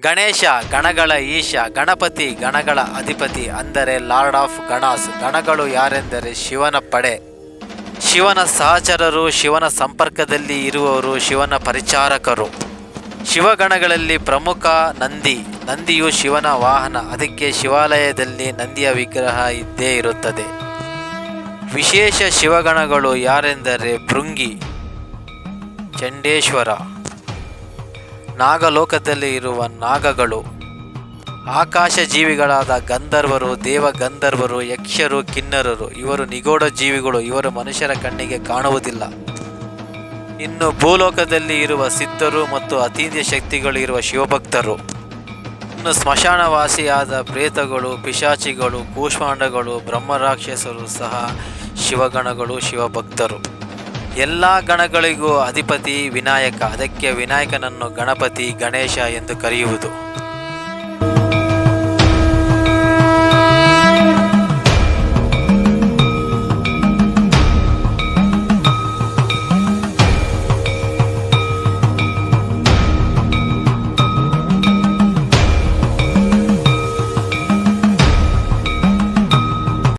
ಗಣೇಶ, ಗಣಗಳ ಈಶ, ಗಣಪತಿ, ಗಣಗಳ ಅಧಿಪತಿ ಅಂದರೆ lord of ಗಣಾಸ್. ಗಣಗಳು ಯಾರೆಂದರೆ ಶಿವನ ಪಡೆ. ಶಿವನ ಸಹಚರರು, ಶಿವನ ಸಂಪರ್ಕದಲ್ಲಿ ಇರುವವರು, ಶಿವನ ಪರಿಚಾರಕರು. ಶಿವಗಣಗಳಲ್ಲಿ ಪ್ರಮುಖ ನಂದಿ. ನಂದಿಯು ಶಿವನ ವಾಹನ. ಅದಕ್ಕೆ ಶಿವಾಲಯದಲ್ಲಿ ನಂದಿಯ ವಿಗ್ರಹ ಇದ್ದೇ ಇರುತ್ತದೆ. ವಿಶೇಷ ಶಿವಗಣಗಳು ಯಾರೆಂದರೆ ಭೃಂಗಿ, ಚಂಡೇಶ್ವರ. ನಾಗಲೋಕದಲ್ಲಿ ಇರುವ ನಾಗಗಳು ಆಕಾಶ ಜೀವಿಗಳಾದ ಗಂಧರ್ವರು ದೇವ ಗಂಧರ್ವರು ಯಕ್ಷರು, ಕಿನ್ನರರು, ಇವರು ನಿಗೂಢ ಜೀವಿಗಳು, ಇವರು ಮನುಷ್ಯರ ಕಣ್ಣಿಗೆ ಕಾಣುವುದಿಲ್ಲ. ಇನ್ನು ಭೂಲೋಕದಲ್ಲಿ ಇರುವ ಸಿದ್ಧರು ಮತ್ತು ಅತೀಂದ್ರ ಶಕ್ತಿಗಳು ಇರುವ ಶಿವಭಕ್ತರು. ಇನ್ನು ಸ್ಮಶಾನವಾಸಿಯಾದ ಪ್ರೇತಗಳು, ಪಿಶಾಚಿಗಳು, ಕೂಷ್ಮಾಂಡಗಳು, ಬ್ರಹ್ಮರಾಕ್ಷಸರು ಸಹ ಶಿವಗಣಗಳು, ಶಿವಭಕ್ತರು. ಎಲ್ಲ ಗಣಗಳಿಗೂ ಅಧಿಪತಿ ವಿನಾಯಕ ಅದಕ್ಕೆ ವಿನಾಯಕನನ್ನು ಗಣಪತಿ ಗಣೇಶ ಎಂದು ಕರೆಯುವುದು.